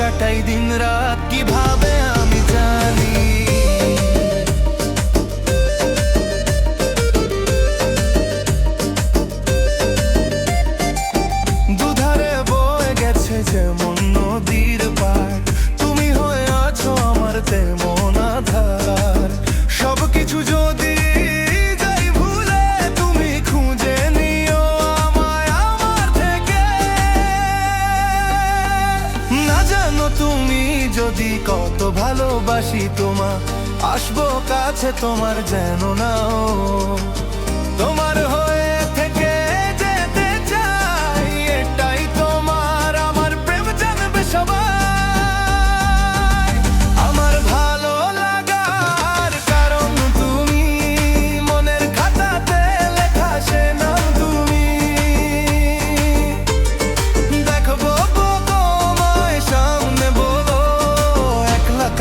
কাটাই দিন রাত কীভাবে আমি জানি? দুধারে বয়ে গেছে যেমন কত ভালোবাসি তোমা আসব কাছে তোমার যেন নাও।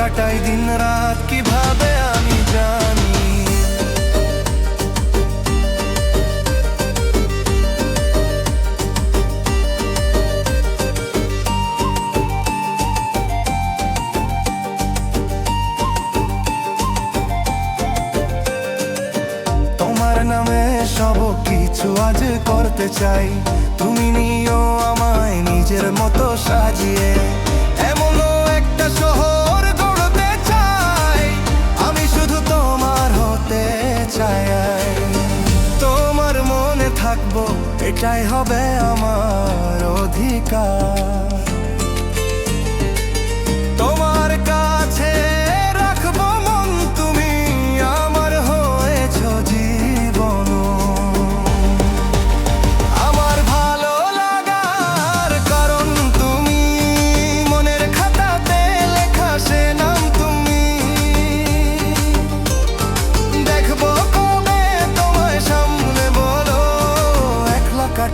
কাটাই দিন রাত, কীভাবে আমি জানি? তোমার নামে সব কিছু আজ করতে চাই। তুমি নিও আমায় নিজের মতো সাজিয়ে। থাকব এটাই হবে আমার অধিকার।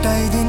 在点